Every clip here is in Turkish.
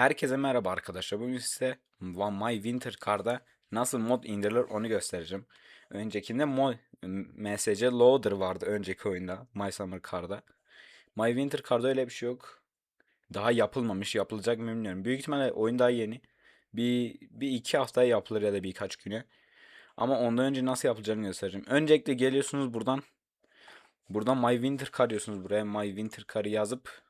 Herkese merhaba arkadaşlar. Bugün size One My Winter Car'da nasıl mod indirilir onu göstereceğim. Öncekinde mod, MSC Loader vardı önceki oyunda My Summer Car'da. My Winter Car'da öyle bir şey yok. Daha yapılmamış, yapılacak mı bilmiyorum. Büyük ihtimalle oyun daha yeni. Bir, bir iki haftaya yapılır ya da birkaç güne. Ama ondan önce nasıl yapılacağını göstereceğim. Öncelikle geliyorsunuz buradan. Buradan My Winter Car diyorsunuz buraya. My Winter Car'ı yazıp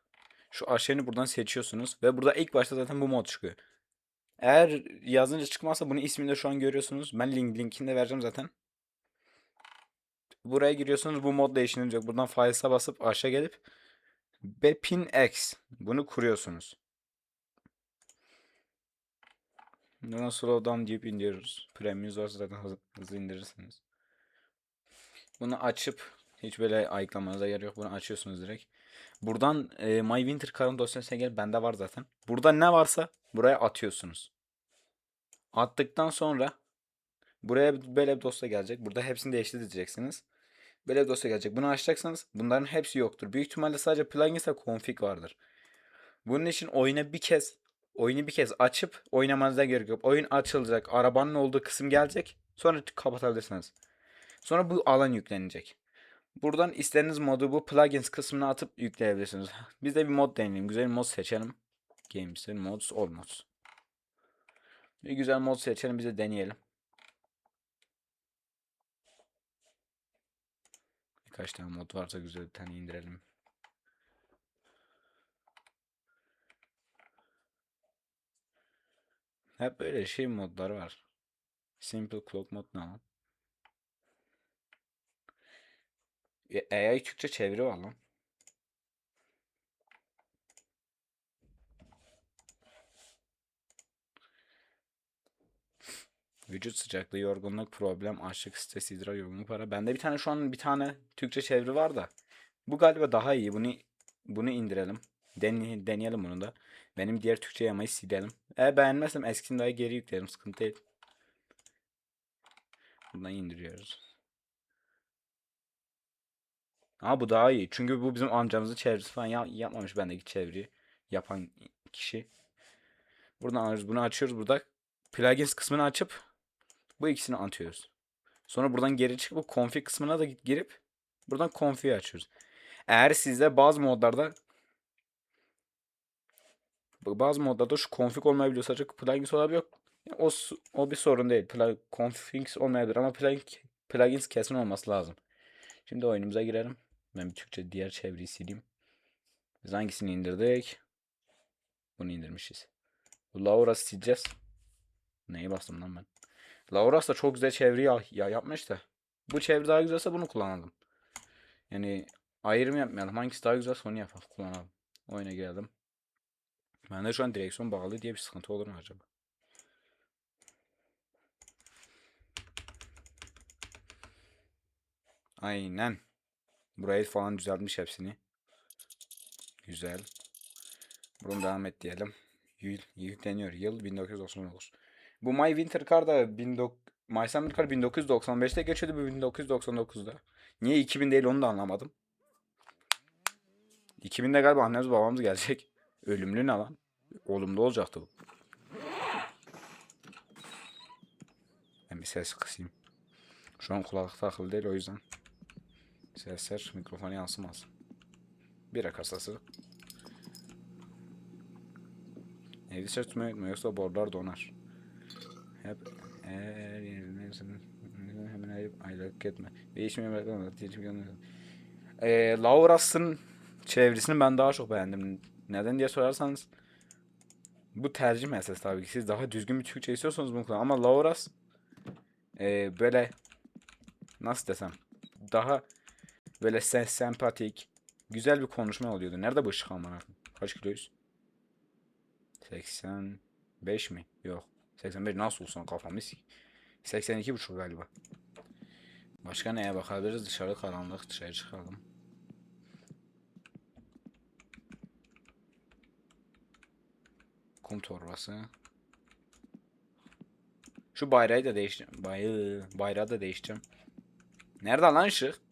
şu aşağını buradan seçiyorsunuz. Ve burada ilk başta zaten bu mod çıkıyor. Eğer yazınca çıkmazsa bunun ismini de şu an görüyorsunuz. Ben link, linkini de vereceğim zaten. Buraya giriyorsunuz. Bu mod değiştirilecek. Buradan Files'a basıp aşağı gelip Bepin X. Bunu kuruyorsunuz. Buradan slow down deyip indiriyoruz. Premium varsa zaten hızlı indirirsiniz. Bunu açıp hiç böyle ayıklamanıza gerek yok. Bunu açıyorsunuz direkt. Buradan e, My Winter Car'ın dosyasına gel. Bende var zaten. Burada ne varsa buraya atıyorsunuz. Attıktan sonra buraya böyle bir dosya gelecek. Burada hepsini değiştireceksiniz. Böyle bir dosya gelecek. Bunu açacaksanız bunların hepsi yoktur. Büyük ihtimalle sadece plugins ve config vardır. Bunun için oyuna bir kez oyunu bir kez açıp oynamanıza gerek yok. Oyun açılacak. Arabanın olduğu kısım gelecek. Sonra kapatabilirsiniz. Sonra bu alan yüklenecek. Buradan istediğiniz modu bu plugins kısmına atıp yükleyebilirsiniz. Biz de bir mod deneyelim. Güzel bir mod seçelim. Games'in mods all mods. Bir güzel mod seçelim biz de deneyelim. Birkaç tane mod varsa güzel bir tane indirelim. Hep böyle şey modlar var. Simple Clock mod ne lan? E, AI Türkçe çeviri var lan. Vücut sıcaklığı, yorgunluk, problem, açlık, stres, idrar, yorgunluk, para. Bende bir tane şu an bir tane Türkçe çeviri var da. Bu galiba daha iyi. Bunu bunu indirelim. Den, deneyelim bunu da. Benim diğer Türkçe yamayı silelim. Eğer beğenmezsem eskisini daha geri yüklerim. Sıkıntı değil. Buradan indiriyoruz. Ama bu daha iyi. Çünkü bu bizim amcamızın çevresi falan ya- yapmamış bendeki çeviriyi. Yapan kişi. Buradan alıyoruz. Bunu açıyoruz. Burada plugins kısmını açıp bu ikisini atıyoruz. Sonra buradan geri çıkıp bu config kısmına da girip buradan config'i açıyoruz. Eğer sizde bazı modlarda bazı modlarda şu config olmayabiliyor sadece plugins olabiliyor. O, su- o bir sorun değil. Plug, config olmayabilir ama plug, plugins kesin olması lazım. Şimdi oyunumuza girelim. Ben bir Türkçe diğer çeviriyi sileyim. Biz hangisini indirdik? Bunu indirmişiz. Bu Laura'sı sileceğiz. Neyi bastım lan ben? Lauras da çok güzel çeviri ya, ya yapmış da. Bu çeviri daha güzelse bunu kullanalım. Yani ayrım yapmayalım. Hangisi daha güzelse onu yapalım. Kullanalım. Oyuna geldim. Bende şu an direksiyon bağlı diye bir sıkıntı olur mu acaba? Aynen. Burayı falan düzeltmiş hepsini. Güzel. Bunu devam et diyelim. Yükleniyor. Yıl 1999. Bu My Winter Car da 19 My Summer Car 1995'te geçiyordu bu 1999'da. Niye 2000 değil onu da anlamadım. 2000'de galiba annemiz babamız gelecek. Ölümlü ne lan? Olumlu olacaktı bu. Ben bir ses kısayım. Şu an kulaklık takılı değil o yüzden. Sesler mikrofona yansımaz. Bira kasası. Evi tutmayı unutma yoksa borlar donar. Hep eğer yenilmezsen hemen ayıp aylık etme. Değişmeye bırakma. Eee Lauras'ın çevresini ben daha çok beğendim. Neden diye sorarsanız bu tercih meselesi tabii ki. Siz daha düzgün bir Türkçe istiyorsanız bunu kullanın. Ama Lauras eee, böyle nasıl desem daha böyle sen sempatik güzel bir konuşma oluyordu. Nerede bu ışık amına? Kaç kiloyuz? 85 mi? Yok. 85 nasıl olsun kafamı sik. 82 buçuk galiba. Başka neye bakabiliriz? Dışarı karanlık. Dışarı çıkalım. Kum torbası. Şu bayrağı da değiştireceğim. Bayrağı, bayrağı da değiştireceğim. Nerede lan ışık?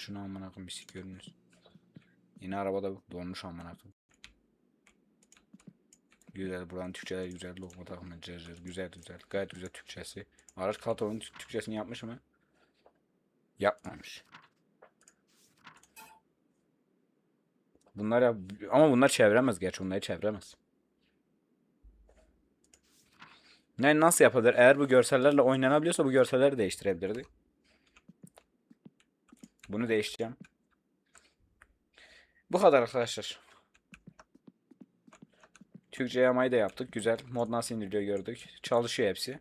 Şunu amına koyayım bir sikiyorsunuz. Yine arabada donmuş amına koyayım. Güzel. Buranın Türkçeler güzel. Lokma takımı cırcır. Güzel güzel. Gayet güzel Türkçesi. Araç Katalon'un Türk- Türkçesini yapmış mı? Yapmamış. Bunlar ya ama bunlar çeviremez gerçi bunları çeviremez. Ne nasıl yapılır? Eğer bu görsellerle oynanabiliyorsa bu görselleri değiştirebilirdik. Bunu değiştireceğim. Bu kadar arkadaşlar. Türkçe yamayı da yaptık. Güzel. Mod nasıl indiriliyor gördük. Çalışıyor hepsi.